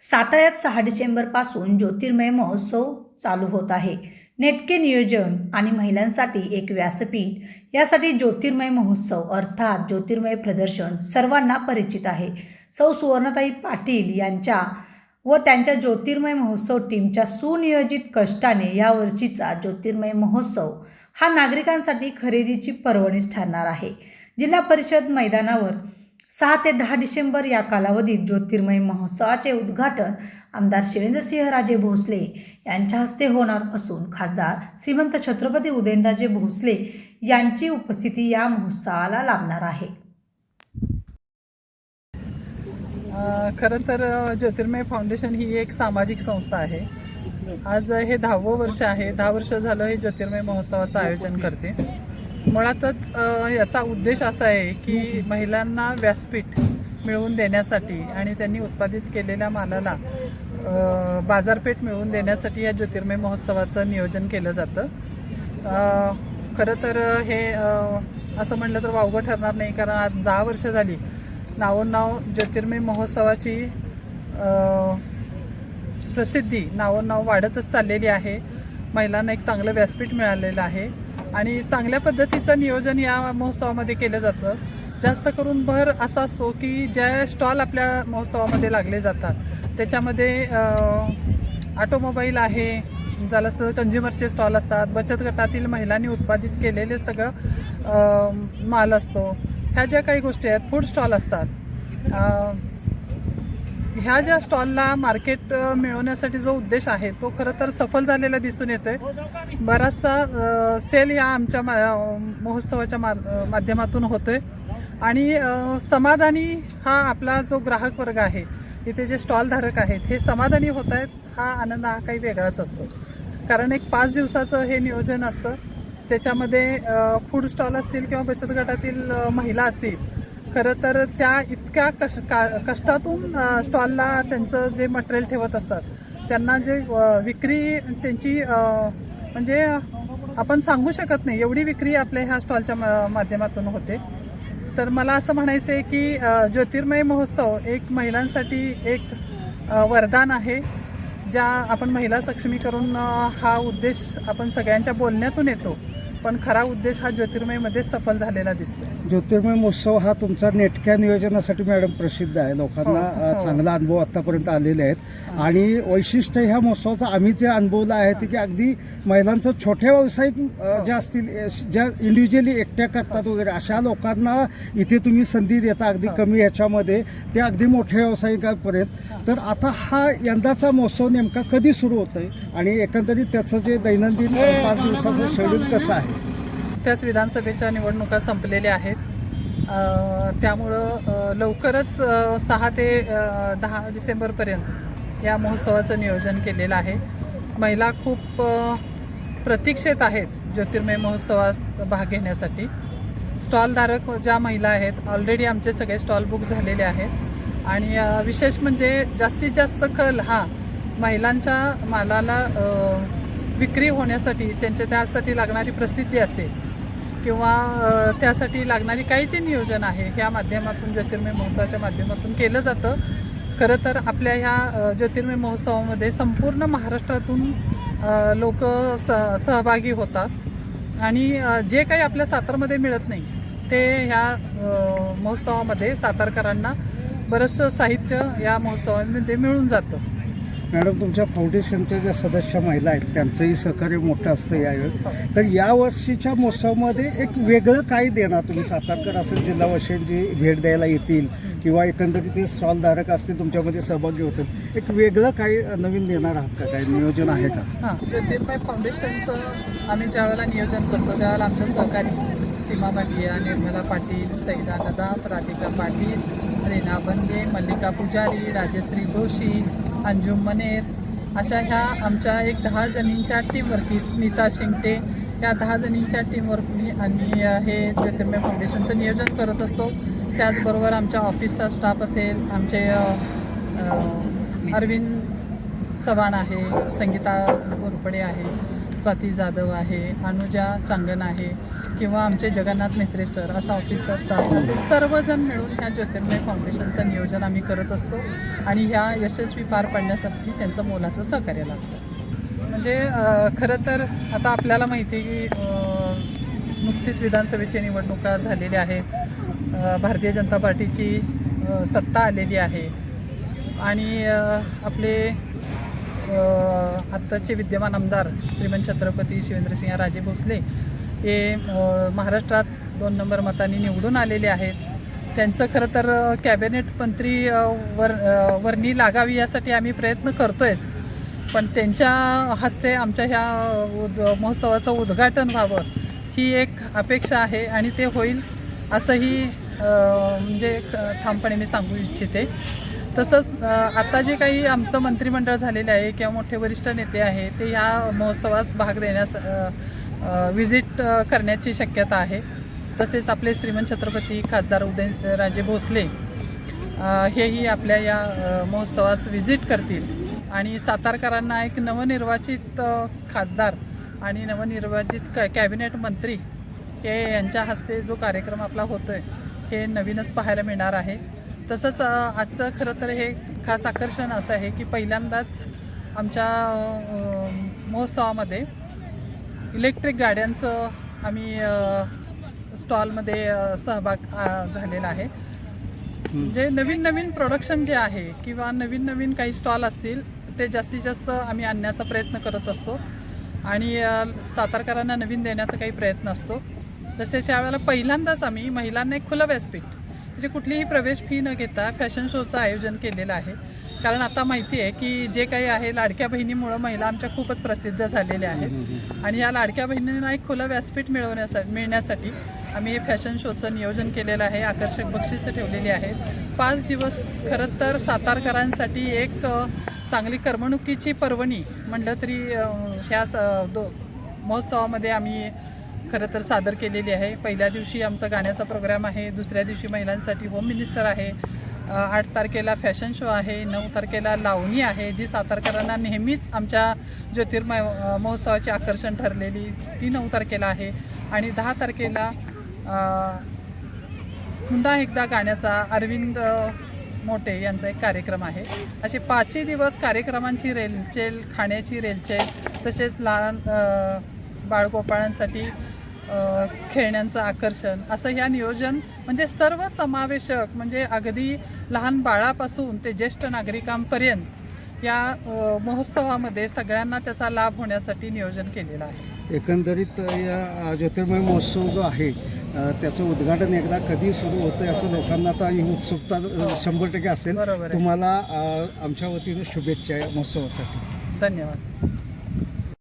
साताऱ्यात सहा डिसेंबरपासून ज्योतिर्मय महोत्सव चालू होत आहे. नेटके नियोजन आणि महिलांसाठी एक व्यासपीठ. यासाठी ज्योतिर्मय महोत्सव अर्थात ज्योतिर्मय प्रदर्शन सर्वांना परिचित आहे. सौ सुवर्णताई पाटील यांच्या व त्यांच्या ज्योतिर्मय महोत्सव टीमच्या सुनियोजित कष्टाने यावर्षीचा ज्योतिर्मय महोत्सव हा नागरिकांसाठी खरेदीची पर्वणीच ठरणार आहे. जिल्हा परिषद मैदानावर सहा ते दहा डिसेंबर या कालावधीत ज्योतिर्मय महोत्सवाचे उद्घाटन आमदार शिवेंद्रसिंह राजे भोसले यांच्या हस्ते होणार असून खासदार श्रीमंत छत्रपती उदयनराजे भोसले यांची उपस्थिती या महोत्सवाला लाभणार आहे. खरं तर ज्योतिर्मय फाउंडेशन ही एक सामाजिक संस्था आहे. आज हे दहावं वर्ष आहे. दहा वर्ष झालं हे ज्योतिर्मय महोत्सवाचं आयोजन करते. मुळातच याचा उद्देश असा आहे की महिलांना व्यासपीठ मिळवून देण्यासाठी आणि त्यांनी उत्पादित केलेल्या मालाला बाजारपेठ मिळवून देण्यासाठी या ज्योतिर्मय महोत्सवाचं नियोजन केलं जातं. खरं तर हे असं म्हणलं तर वावगं ठरणार नाही कारण आज दहा वर्ष झाली नावोनाव ज्योतिर्मय महोत्सवाची प्रसिद्धी नावोनाव वाढतच चाललेली आहे. महिलांना एक चांगलं व्यासपीठ मिळालेलं आहे. आणि चांगल्या पद्धतीचं नियोजन या महोत्सवामध्ये केलं जातं. जास्त करून भर असा असतो की ज्या स्टॉल आपल्या महोत्सवामध्ये लागले जातात. त्याच्यामध्ये ऑटोमोबाईल आहे झालं असतं कंझ्युमरचे स्टॉल असतात बचत गटातील महिलांनी उत्पादित केलेले सगळं माल असतो. ह्या ज्या काही गोष्टी आहेत फूड स्टॉल असतात. ह्या ज्या स्टॉलला मार्केट मिळवण्यासाठी जो उद्देश आहे तो खरं तर सफल झालेला दिसून येतोय. बराचसा सेल या आमच्या मा महोत्सवाच्या मा माध्यमातून होतोय. आणि समाधानी हा आपला जो ग्राहक वर्ग आहे इथे जे स्टॉलधारक आहेत हे समाधानी होत आहेत हा आनंद हा काही वेगळाच असतो. कारण एक पाच दिवसाचं हे नियोजन असतं. त्याच्यामध्ये फूड स्टॉल असतील किंवा बचत गटातील महिला असतील खरं तर त्या इतक्या कश का कष्टातून स्टॉलला त्यांचं जे मटेरियल ठेवत असतात त्यांना जे विक्री त्यांची म्हणजे आपण सांगू शकत नाही एवढी विक्री आपल्या ह्या स्टॉलच्या मा- माध्यमातून होते. तर मला असं म्हणायचं आहे की ज्योतिर्मय महोत्सव एक महिलांसाठी एक वरदान आहे ज्या आपण महिला सक्षमीकरण हा उद्देश आपण सगळ्यांच्या बोलण्यातून येतो. पण खरा उद्देश हा ज्योतिर्मयमध्ये सफल झालेला दिसतो ज्योतिर्मय महोत्सव हा तुमचा नेटक्या नियोजनासाठी मॅडम प्रसिद्ध आहे लोकांना हो, हो. चांगला अनुभव आतापर्यंत आलेले आहेत हा. आणि वैशिष्ट्य ह्या महोत्सवाचं आम्ही जे अनुभवलं आहे ते की अगदी महिलांचं छोट्या व्यावसायिक. ज्या असतील ज्या इंडिव्हिज्युअली एकट्या करतात वगैरे अशा लोकांना इथे तुम्ही संधी देता अगदी. कमी ह्याच्यामध्ये ते अगदी मोठ्या व्यावसायिकांपर्यंत. तर आता हा यंदाचा महोत्सव नेमका कधी सुरू होत आहे आणि एकंदरीत त्याचं जे दैनंदिन पाच दिवसाचं शेड्यूल कसं आहे त्याच विधानसभेच्या निवडणुका संपलेल्या आहेत. त्यामुळं लवकरच सहा ते दहा डिसेंबरपर्यंत या महोत्सवाचं नियोजन केलेलं आहे. महिला खूप प्रतीक्षेत आहेत ज्योतिर्मय महोत्सवात भाग घेण्यासाठी. स्टॉलधारक ज्या महिला आहेत ऑलरेडी आमचे सगळे स्टॉल बुक झालेले आहेत. आणि विशेष म्हणजे जास्तीत जास्त कल हा महिलांच्या मालाला विक्री होण्यासाठी त्यांच्या त्यासाठी लागणारी प्रसिद्धी असेल किंवा त्यासाठी लागणारी काही जे नियोजन आहे ह्या माध्यमातून ज्योतिर्मय महोत्सवाच्या माध्यमातून केलं जातं. खरं तर आपल्या ह्या ज्योतिर्मय महोत्सवामध्ये संपूर्ण महाराष्ट्रातून लोक स सहभागी होतात. आणि जे काही आपल्या सातारमध्ये मिळत नाही ते ह्या महोत्सवामध्ये सातारकरांना बरंचसं साहित्य या महोत्सवामध्ये मिळून जातं. मॅडम तुमच्या फाउंडेशनच्या ज्या सदस्य महिला आहेत त्यांचंही सहकार्य मोठं असतं यावेळी तर या वर्षीच्या महोत्सवामध्ये एक वेगळं काय देणार तुम्ही सातारकर असेल जिल्हा वशिष्ठ जी भेट द्यायला येतील किंवा एकंदरीत स्टॉलधारक असतील तुमच्यामध्ये सहभागी होतील एक वेगळं काही नवीन देणार आहात का? काय नियोजन आहे का? हां ज्योतिर्मय फाउंडेशनचं आम्ही ज्यावेळेला नियोजन करतो त्यावेळेला आमच्या सहकारी सीमा भाटिया निर्मला पाटील सैदा नदा राधिका पाटील रेना बंदे मल्लिका पुजारी राजश्री जोशी अंजुम मनेर अशा ह्या आमच्या एक दहा जणींच्या टीमवर्की स्मिता शिंगटे. या दहा जणींच्या टीमवर्कनी आणि हे ज्योतिर्मय फाउंडेशनचं नियोजन करत असतो. त्याचबरोबर आमच्या ऑफिसचा स्टाफ असेल आमचे अरविंद चव्हाण आहे संगीता गोरपडे आहे. स्वाती जाधव आहे अनुजा चांगन आहे किंवा आमचे जगन्नाथ मेत्रे सर असा ऑफिसचा स्टाफ असे सर्वजण मिळून ह्या ज्योतिर्मय फाउंडेशनचं नियोजन आम्ही करत असतो आणि ह्या यशस्वी पार पाडण्यासाठी त्यांचं मोलाचं सहकार्य लागतं. म्हणजे खरं तर आता आपल्याला माहिती आहे की नुकतीच विधानसभेची निवडणुका झालेल्या आहेत. भारतीय जनता पार्टीची सत्ता आलेली आहे. आणि आपले आत्ताचे विद्यमान आमदार श्रीमंत छत्रपती शिवेंद्रसिंह राजे भोसले हे महाराष्ट्रात दोन नंबर मतांनी निवडून आलेले आहेत. त्यांचं खरं तर कॅबिनेट मंत्री वर वर्णी लागावी यासाठी आम्ही प्रयत्न करतोयच. पण त्यांच्या हस्ते आमच्या ह्या उद महोत्सवाचं उद्घाटन व्हावं ही एक अपेक्षा आहे आणि ते होईल असंही म्हणजे ठामपणे मी सांगू इच्छिते. तसंच आता जे काही आमचं मंत्रिमंडळ झालेलं आहे किंवा मोठे वरिष्ठ नेते आहे ते या महोत्सवास भाग देण्यास विजिट करण्याची शक्यता आहे. तसेच आपले श्रीमंत छत्रपती खासदार उदयनराजे भोसले हेही आपल्या या महोत्सवास विजिट करतील. आणि सातारकरांना एक नवनिर्वाचित खासदार आणि नवनिर्वाचित कॅ कॅबिनेट मंत्री हे यांच्या हस्ते जो कार्यक्रम आपला होतो आहे हे नवीनच पाहायला मिळणार आहे. तसंच आजचं खरं तर हे खास आकर्षण असं आहे की पहिल्यांदाच आमच्या महोत्सवामध्ये इलेक्ट्रिक गाड्यांचं आम्ही स्टॉलमध्ये सहभाग झालेला आहे. म्हणजे नवीन नवीन प्रोडक्शन जे आहे किंवा नवीन नवीन काही स्टॉल असतील ते जास्तीत जास्त आम्ही आणण्याचा प्रयत्न करत असतो. आणि सातारकरांना नवीन देण्याचा काही प्रयत्न असतो. तसेच यावेळेला पहिल्यांदाच आम्ही महिलांना एक खुलं व्यासपीठ म्हणजे कुठलीही प्रवेश फी न घेता फॅशन शोचं आयोजन केलेलं आहे. कारण आता माहिती आहे की जे काही आहे लाडक्या बहिणीमुळं महिला आमच्या खूपच प्रसिद्ध झालेल्या आहेत. आणि या लाडक्या बहिणींना एक खुलं व्यासपीठ मिळवण्यासाठी मिळण्यासाठी आम्ही हे फॅशन शोचं नियोजन केलेलं आहे. आकर्षक बक्षिसं ठेवलेली आहेत पाच दिवस खरं तर सातारकरांसाठी एक चांगली करमणुकीची पर्वणी म्हटलं तरी ह्या स- दो महोत्सवामध्ये आम्ही खरं तर सादर केलेली आहे. पहिल्या दिवशी आमचा गाण्याचा प्रोग्राम आहे दुसऱ्या दिवशी महिलांसाठी होम मिनिस्टर आहे. आठ तारखेला फॅशन शो आहे नऊ तारखेला लावणी आहे जी सातारकरांना नेहमीच आमच्या ज्योतिर्मय महोत्सवाचे आकर्षण ठरलेली ती नऊ तारखेला आहे. आणि दहा तारखेला पुन्हा एकदा गाण्याचा अरविंद मोटे यांचा एक कार्यक्रम आहे. असे पाचही दिवस कार्यक्रमांची रेलचेल खाण्याची रेलचेल तसेच लहान बाळगोपाळांसाठी खेळण्यांचं आकर्षण असं ह्या नियोजन म्हणजे सर्व समावेशक म्हणजे अगदी लहान बाळापासून ते ज्येष्ठ नागरिकांपर्यंत या महोत्सवामध्ये सगळ्यांना त्याचा लाभ होण्यासाठी नियोजन केलेलं आहे. एकंदरीत या ज्योतिर्मय महोत्सव जो आहे त्याचं उद्घाटन एकदा कधी सुरू होतं असं लोकांना आता ही उत्सुकता शंभर टक्के असेल. तुम्हाला आमच्या वतीनं शुभेच्छा या महोत्सवासाठी. धन्यवाद.